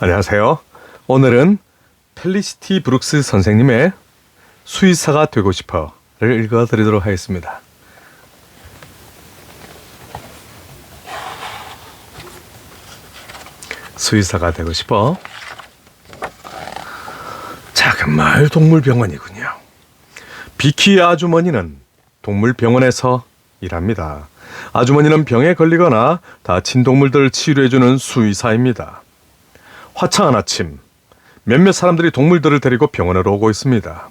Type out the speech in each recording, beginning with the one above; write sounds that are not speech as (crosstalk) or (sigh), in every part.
안녕하세요. 오늘은 펠리시티 브룩스 선생님의 수의사가 되고 싶어를 읽어드리도록 하겠습니다. 수의사가 되고 싶어. 작은 마을 동물병원이군요. 비키 아주머니는 동물병원에서 일합니다. 아주머니는 병에 걸리거나 다친 동물들을 치료해주는 수의사입니다. 화창한 아침, 몇몇 사람들이 동물들을 데리고 병원으로 오고 있습니다.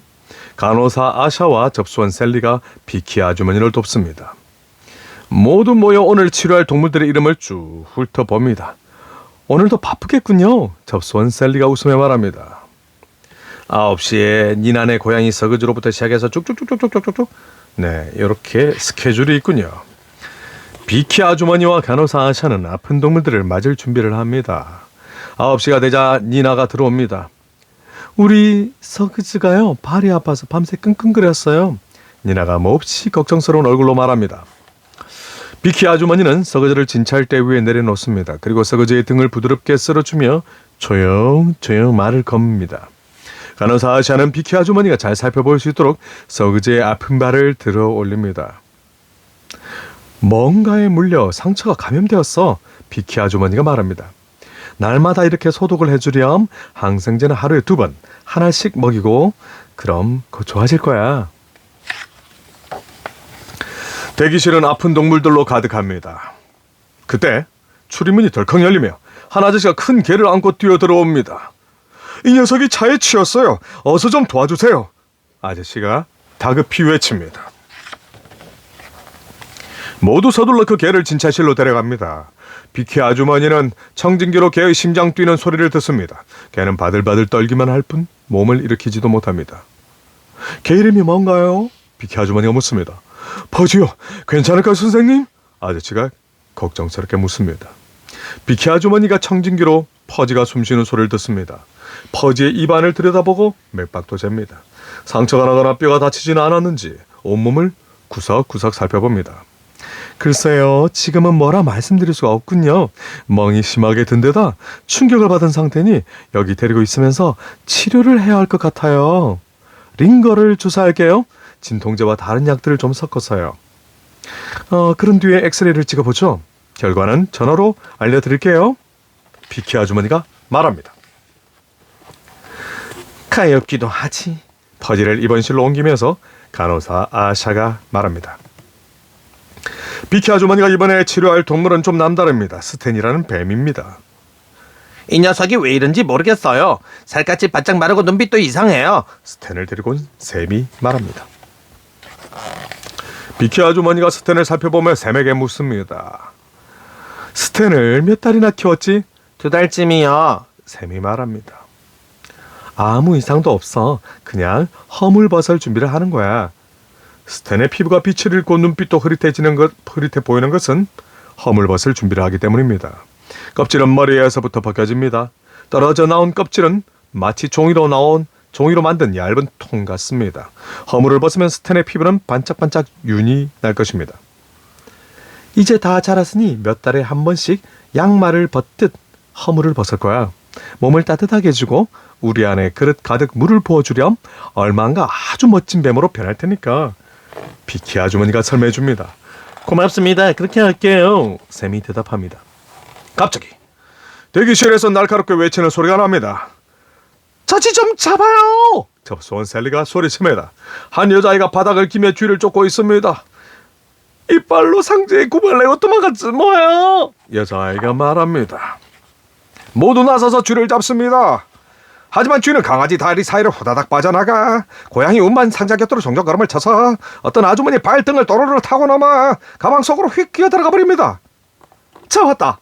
간호사 아샤와 접수원 셀리가 비키 아주머니를 돕습니다. 모두 모여 오늘 치료할 동물들의 이름을 쭉 훑어봅니다. 오늘도 바쁘겠군요. 접수원 셀리가 웃으며 말합니다. 9시에 니난의 고양이 서그즈로부터 시작해서 쭉쭉쭉쭉쭉쭉쭉 네, 이렇게 스케줄이 있군요. 비키 아주머니와 간호사 아샤는 아픈 동물들을 맞을 준비를 합니다. 9시가 되자 니나가 들어옵니다. 우리 서그즈가요 발이 아파서 밤새 끙끙거렸어요. 니나가 몹시 걱정스러운 얼굴로 말합니다. 비키 아주머니는 서그즈를 진찰대 위에 내려놓습니다. 그리고 서그즈의 등을 부드럽게 쓸어주며 조용조용 말을 겁니다. 간호사 아샤는 비키 아주머니가 잘 살펴볼 수 있도록 서그즈의 아픈 발을 들어 올립니다. 뭔가에 물려 상처가 감염되었어. 비키 아주머니가 말합니다. 날마다 이렇게 소독을 해주렴. 항생제는 하루에 두 번, 하나씩 먹이고, 그럼 곧 좋아질 거야. 대기실은 아픈 동물들로 가득합니다. 그때 출입문이 덜컥 열리며 한 아저씨가 큰 개를 안고 뛰어 들어옵니다. 이 녀석이 차에 치였어요. 어서 좀 도와주세요. 아저씨가 다급히 외칩니다. 모두 서둘러 그 개를 진찰실로 데려갑니다. 비키 아주머니는 청진기로 개의 심장 뛰는 소리를 듣습니다. 개는 바들바들 떨기만 할 뿐 몸을 일으키지도 못합니다. 개 이름이 뭔가요? 비키 아주머니가 묻습니다. 퍼지요. 괜찮을까 선생님? 아저씨가 걱정스럽게 묻습니다. 비키 아주머니가 청진기로 퍼지가 숨쉬는 소리를 듣습니다. 퍼지의 입안을 들여다보고 맥박도 잽니다. 상처가 나거나 뼈가 다치지는 않았는지 온몸을 구석구석 살펴봅니다. 글쎄요, 지금은 뭐라 말씀드릴 수가 없군요. 멍이 심하게 든 데다 충격을 받은 상태니 여기 데리고 있으면서 치료를 해야 할 것 같아요. 링거를 주사할게요. 진통제와 다른 약들을 좀 섞어서요. 어, 그런 뒤에 엑스레이를 찍어보죠. 결과는 전화로 알려드릴게요. 비키 아주머니가 말합니다. 가엾기도 하지. 퍼지를 입원실로 옮기면서 간호사 아샤가 말합니다. 비키 아주머니가 이번에 치료할 동물은 좀 남다릅니다. 스텐이라는 뱀입니다. 이 녀석이 왜 이런지 모르겠어요. 살갗이 바짝 마르고 눈빛도 이상해요. 스텐을 데리고 온 샘이 말합니다. 비키 아주머니가 스텐을 살펴보며 샘에게 묻습니다. 스텐을 몇 달이나 키웠지? 두 달쯤이요. 샘이 말합니다. 아무 이상도 없어. 그냥 허물벗을 준비를 하는 거야. 스텐의 피부가 빛을 잃고 눈빛도 흐릿해지는 것, 흐릿해 보이는 것은 허물벗을 준비를 하기 때문입니다. 껍질은 머리에서부터 벗겨집니다. 떨어져 나온 껍질은 마치 종이로 나온 종이로 만든 얇은 통 같습니다. 허물을 벗으면 스텐의 피부는 반짝반짝 윤이 날 것입니다. 이제 다 자랐으니 몇 달에 한 번씩 양말을 벗듯 허물을 벗을 거야. 몸을 따뜻하게 해주고 우리 안에 그릇 가득 물을 부어주렴 얼마인가 아주 멋진 뱀으로 변할 테니까 비키 아주머니가 설명해 줍니다. 고맙습니다. 그렇게 할게요. 샘이 대답합니다. 갑자기 대기실에서 날카롭게 외치는 소리가 납니다. 저지 좀 잡아요! 접수원 셀리가 소리칩니다. 한 여자아이가 바닥을 기며 쥐를 쫓고 있습니다. 이빨로 상자에 구멍을 내고 도망갔지 뭐야? 여자아이가 말합니다. 모두 나서서 쥐를 잡습니다. 하지만 쥐는 강아지 다리 사이를 호다닥 빠져나가 고양이 운만 상자 곁으로 종종 걸음을 쳐서 어떤 아주머니 발등을 도로를 타고 넘어 가방 속으로 휙 기어 들어가 버립니다. 잡았다.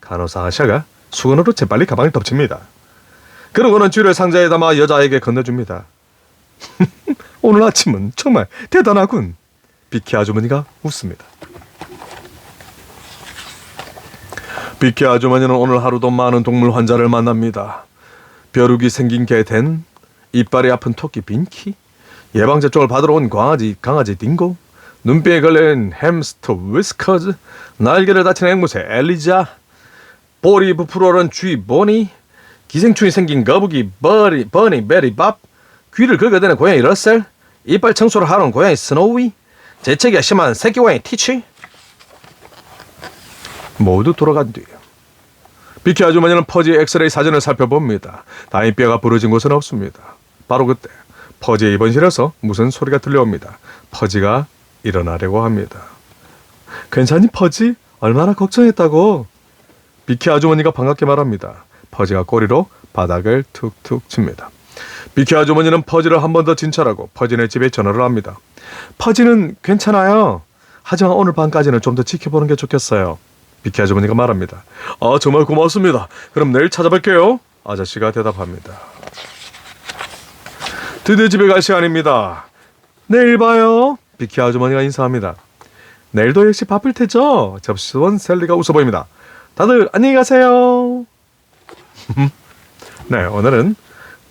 간호사 아샤가 수건으로 재빨리 가방을 덮칩니다. 그러고는 쥐를 상자에 담아 여자에게 건네줍니다. (laughs) 오늘 아침은 정말 대단하군. 비키 아주머니가 웃습니다. 비키 아주머니는 오늘 하루도 많은 동물 환자를 만납니다. 벼룩이 생긴 개된 이빨이 아픈 토끼 빈키, 예방접종을 받으러 온 강아지 강아지 딩고, 눈뼈에 걸린 햄스터 위스커즈, 날개를 다친 앵무새 엘리자, 볼이 부풀어 오른 쥐 보니, 기생충이 생긴 거북이 버리 버니 베리 밥 귀를 긁어대는 고양이 러셀 이빨 청소를 하러 온 고양이 스노우이 재채기가 심한 새끼 고양이 티치. 모두 돌아간 뒤 비키 아주머니는 퍼지의 엑스레이 사진을 살펴봅니다. 다행히 뼈가 부러진 곳은 없습니다. 바로 그때 퍼지의 입원실에서 무슨 소리가 들려옵니다. 퍼지가 일어나려고 합니다. 괜찮니 퍼지? 얼마나 걱정했다고? 비키 아주머니가 반갑게 말합니다. 퍼지가 꼬리로 바닥을 툭툭 칩니다. 비키 아주머니는 퍼지를 한 번 더 진찰하고 퍼지네 집에 전화를 합니다. 퍼지는 괜찮아요. 하지만 오늘 밤까지는 좀 더 지켜보는 게 좋겠어요. 비키 아주머니가 말합니다. 아 정말 고맙습니다. 그럼 내일 찾아뵐게요. 아저씨가 대답합니다. 드디어 집에 갈 시간입니다. 내일 봐요. 비키 아주머니가 인사합니다. 내일도 역시 바쁠 테죠? 접시원 셀리가 웃어 보입니다. 다들 안녕히 가세요. (laughs) 네, 오늘은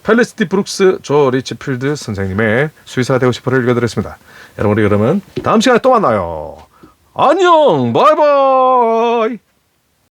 펠리스티 브룩스 조 리치필드 선생님의 수의사가 되고 싶어를 읽어드렸습니다. 여러분 우리 그러면 다음 시간에 또 만나요. 안녕, 바이바이.